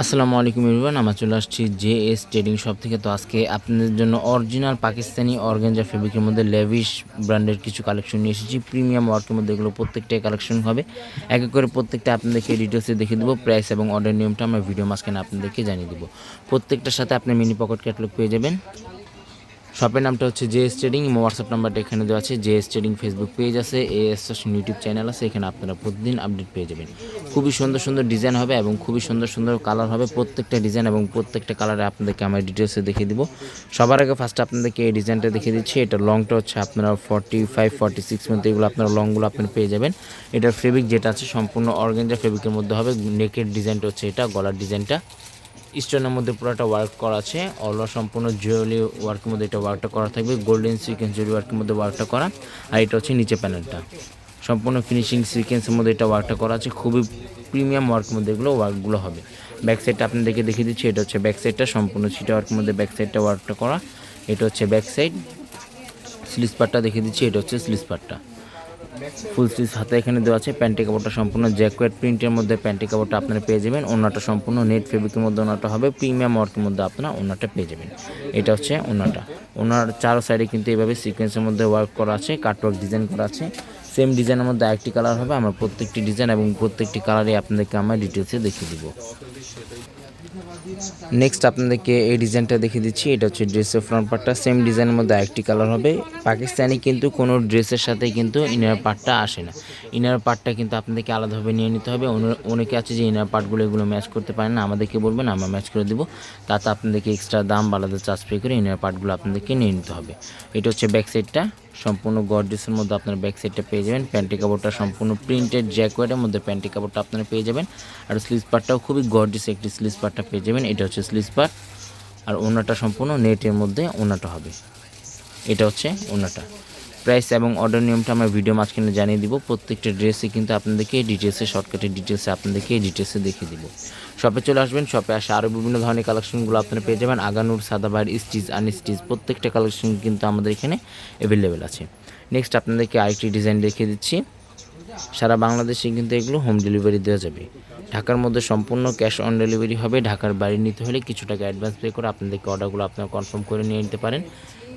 আসসালামু আলাইকুম ইরবান আমরা চলে আসছি জে এস ট্রেডিং শপ থেকে। তো আজকে আপনাদের জন্য অরিজিনাল পাকিস্তানি অর্গেঞ্জা ফেব্রিকের মধ্যে লেভিশ ব্র্যান্ডের কিছু কালেকশন নিয়ে এসেছি। প্রিমিয়াম ওয়ার্কের মধ্যে এগুলো প্রত্যেকটাই কালেকশন হবে। এক এক করে প্রত্যেকটা আপনাদেরকে ডিটেলসে দেখিয়ে দেবো প্রাইস এবং অর্ডার নিয়মটা আমরা ভিডিও মাঝখানে আপনাদেরকে জানিয়ে দেবো। প্রত্যেকটার সাথে আপনি মিনি পকেট ক্যাটলগ পেয়ে যাবেন। শপের নামটা হচ্ছে জে এস ট্রেডিং হোয়াটসঅ্যাপ নাম্বারটা এখানে দেওয়া আছে। J S trading Facebook page আছে এ এস ইউটিউব চ্যানেল আছে, এখানে আপনারা প্রতিদিন আপডেট পেয়ে যাবেন। খুবই সুন্দর সুন্দর ডিজাইন হবে এবং খুবই সুন্দর সুন্দর কালার হবে। প্রত্যেকটা ডিজাইন এবং প্রত্যেকটা কালারে আপনাদেরকে আমার ডিটেলসে দেখিয়ে দিব। সবার আগে ফার্স্ট আপনাদেরকে এই ডিজাইনটা দেখিয়ে দিচ্ছি। এটা লংটা হচ্ছে আপনারা ফর্টি ফাইভ ফর্টি সিক্স মধ্যে এগুলো আপনারা লংগুলো আপনারা পেয়ে যাবেন। এটার ফেব্রিক যেটা আছে, সম্পূর্ণ অর্গেঞ্জা ফেব্রিকের মধ্যে হবে। নেকের ডিজাইনটা হচ্ছে এটা, গলার ডিজাইনটা স্টোনের মধ্যে পুরোটা ওয়ার্ক করা আছে। অল সম্পূর্ণ জুয়েলি ওয়ার্কের মধ্যে এটা ওয়ার্কটা করা থাকবে। গোল্ডেন সিকোয়েন্স জুয়েলি ওয়ার্কের মধ্যে ওয়ার্কটা করা। আর এটা হচ্ছে নিচে প্যানেলটা সম্পূর্ণ ফিনিশিং সিকোয়েন্সের মধ্যে এটা ওয়ার্কটা করা আছে। খুবই প্রিমিয়াম ওয়ার্কের মধ্যে এগুলো ওয়ার্কগুলো হবে। ব্যাক সাইডটা আপনাদেরকে দেখিয়ে দিচ্ছি। এটা হচ্ছে ব্যাক সাইডটা সম্পূর্ণ সিটা ওয়ার্কের মধ্যে ব্যাক সাইডটা ওয়ার্কটা করা। এটা হচ্ছে ব্যাক সাইড স্লিস পার্টটা দেখিয়ে দিচ্ছি। এটা হচ্ছে স্লিস পার্টটা ফুল স্লিভ হাতে এখানে দেওয়া আছে, প্যান্টি কাপড়টা সম্পূর্ণ জ্যাকোয়েট প্রিন্টের মধ্যে প্যান্টি কাপড়টা আপনারা পেয়ে যাবেন ওনাটা সম্পূর্ণ নেট ফেব্রিকের মধ্যে ওনাটা হবে, প্রিমিয়াম ওয়ার্কের মধ্যে আপনারা ওনাটা পেয়ে যাবেন। এটা হচ্ছে ওনাটা ওনার চারো সাইডে কিন্তু এইভাবে সিকোয়েন্সের মধ্যে ওয়ার্ক করা আছে কাটওয়ার্ক ডিজাইন করা আছে। সেম ডিজাইনের মধ্যে আরেকটি কালার হবে, আমরা প্রত্যেকটি ডিজাইন এবং প্রত্যেকটি কালারই আপনাদেরকে আমরা ডিটেলসে দেখিয়ে দিব। নেক্সট আপনাদেরকে এই ডিজাইনটা দেখিয়ে দিচ্ছি, এটা হচ্ছে ড্রেসের ফ্রন্ট পার্টটা সেম ডিজাইনের মধ্যে আরেকটি কালার হবে। পাকিস্তানি কিন্তু কোনো ড্রেসের সাথে কিন্তু ইনার পার্টটা আসে না। ইনার পার্টটা কিন্তু আপনাদেরকে আলাদাভাবে নিয়ে নিতে হবে। অনেকে আছে যে ইনার পার্টগুলো এগুলো ম্যাচ করতে পারেন না, আমাদেরকে বলবেন, আমরা ম্যাচ করে দেবো। তাতে আপনাদেরকে এক্সট্রা দাম, আলাদা চার্জ পে করে ইনার পার্টগুলো আপনাদেরকে নিয়ে নিতে হবে। এটা হচ্ছে ব্যাক সাইডটা সম্পূর্ণ গর্জেসের মধ্যে আপনার ব্যাক সাইডটা পেয়ে যাবেন প্যান্টি কাপড়টা সম্পূর্ণ প্রিন্টেড জ্যাকওয়ার্ডের মধ্যে প্যান্টি কাপড়টা আপনারা পেয়ে যাবেন। আর স্লিজ পার্টটাও খুবই গর্জেস একটি স্লিজ পার্টটা পেয়ে যাবেন। এটা হচ্ছে স্লিজ পার্ট আর ওনাটা সম্পূর্ণ নেটের মধ্যে ওনাটা হবে। এটা হচ্ছে ওনাটা। প্রাইস এবং অর্ডার নিয়মটা আমরা ভিডিও মাঝখানে জানিয়ে দিব। প্রত্যেকটা ড্রেসে কিন্তু আপনাদেরকে ডিটেলসে শর্টকাটের ডিটেলসে আপনাদেরকে ডিটেলসে দেখিয়ে দিব। শপে চলে আসবেন শপে আসে আরও বিভিন্ন ধরনের কালেকশনগুলো আপনারা পেয়ে যাবেন। আগানুর সাদাবার স্টিচ আনস্টিচ প্রত্যেকটা কালেকশন কিন্তু আমাদের এখানে অ্যাভেলেবেল আছে। নেক্সট আপনাদেরকে আরেকটি ডিজাইন দেখিয়ে দিচ্ছি। সারা বাংলাদেশে কিন্তু এগুলো হোম ডেলিভারি দেওয়া যাবে। ঢাকার মধ্যে সম্পূর্ণ ক্যাশ অন ডেলিভারি হবে। ঢাকার বাড়ি নিতে হলে কিছু টাকা অ্যাডভান্স পে করে আপনাদেরকে অর্ডারগুলো আপনারা কনফার্ম করে নিয়ে নিতে পারেন।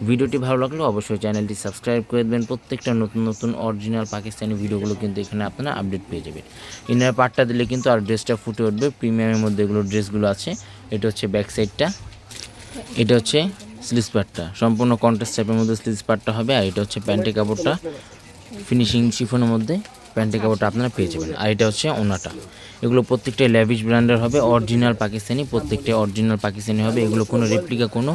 ভিডিওটি ভালো লাগলে অবশ্যই চ্যানেলটি সাবস্ক্রাইব করে দেবেন। প্রত্যেকটা নতুন নতুন অরিজিনাল পাকিস্তানি ভিডিওগুলো কিন্তু এখানে আপনারা আপডেট পেয়ে যাবেন। ইনার পার্টটা দিলে কিন্তু আর ড্রেসটা ফুটে উঠবে। প্রিমিয়ামের মধ্যে এগুলো ড্রেসগুলো আছে। এটা হচ্ছে ব্যাক সাইডটা এটা হচ্ছে স্লিজ পার্টটা সম্পূর্ণ কন্ট্রাস্ট টাইপের মধ্যে স্লিজ পার্টটা হবে, আর এটা হচ্ছে প্যান্টি কাপড়টা। ফিনিশিং শিফনের মধ্যে প্যান্টে কাপড়টা আপনারা পেয়ে যাবেন। আর এটা হচ্ছে ওনাটা। এগুলো প্রত্যেকটাই ল্যাভিশ ব্র্যান্ডের হবে অরিজিনাল পাকিস্তানি, প্রত্যেকটাই অরিজিনাল পাকিস্তানি হবে। এগুলো কোনো রেপ্লিকা কোনো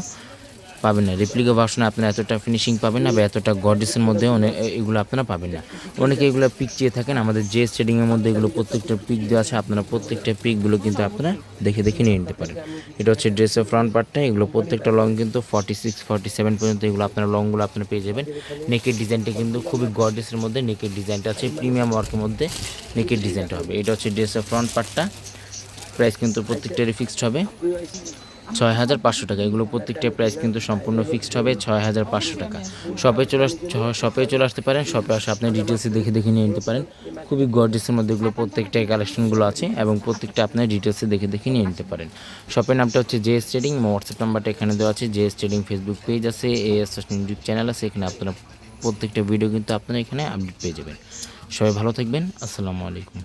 পাবেন না। রেপ্লিকা ভার্সনে আপনারা এতটা ফিনিশিং পাবেন না বা এতটা গর্ডিসের মধ্যে অনেক এগুলো আপনারা পাবেন না। অনেকে এগুলো পিক চেয়ে থাকেন, আমাদের যে শেডিংয়ের মধ্যে এগুলো প্রত্যেকটা পিক দেওয়া আছে, আপনারা প্রত্যেকটা পিকগুলো কিন্তু আপনারা দেখে দেখে নিয়ে নিতে পারেন। এটা হচ্ছে ড্রেসের ফ্রন্ট পার্টটা এগুলো প্রত্যেকটা লং কিন্তু ফর্টি সিক্স ফর্টি সেভেন পর্যন্ত এগুলো আপনারা লংগুলো আপনারা পেয়ে যাবেন। নেকের ডিজাইনটা কিন্তু খুবই গর্ডিসের মধ্যে নেকের ডিজাইনটা আছে প্রিমিয়াম ওয়ার্কের মধ্যে নেকের ডিজাইনটা হবে। এটা হচ্ছে ড্রেসের ফ্রন্ট পার্টটা প্রাইস কিন্তু প্রত্যেকটারই ফিক্সড হবে। ছয় হাজার পাঁচশো টাকা। এগুলো প্রত্যেকটা প্রাইস কিন্তু সম্পূর্ণ ফিক্সড হবে ছয় হাজার পাঁচশো টাকা। শপে চলে আস শপে চলে আসতে পারেন শপে আসে আপনি ডিটেলসে দেখে দেখে নিয়ে নিতে পারেন। খুবই গর্জেসের মধ্যে এগুলো প্রত্যেকটা কালেকশনগুলো আছে এবং প্রত্যেকটা আপনার ডিটেলসে দেখে দেখে নিয়ে নিতে পারেন। শপের নামটা হচ্ছে জে এস ট্রেডিং হোয়াটসঅ্যাপ নাম্বারটা এখানে দেওয়া আছে J S trading Facebook page আছে এ এস ইউটিউব চ্যানেল আছে, এখানে আপনারা প্রত্যেকটা ভিডিও কিন্তু আপনারা এখানে আপডেট পেয়ে যাবেন। সবাই ভালো থাকবেন, আসসালামু আলাইকুম।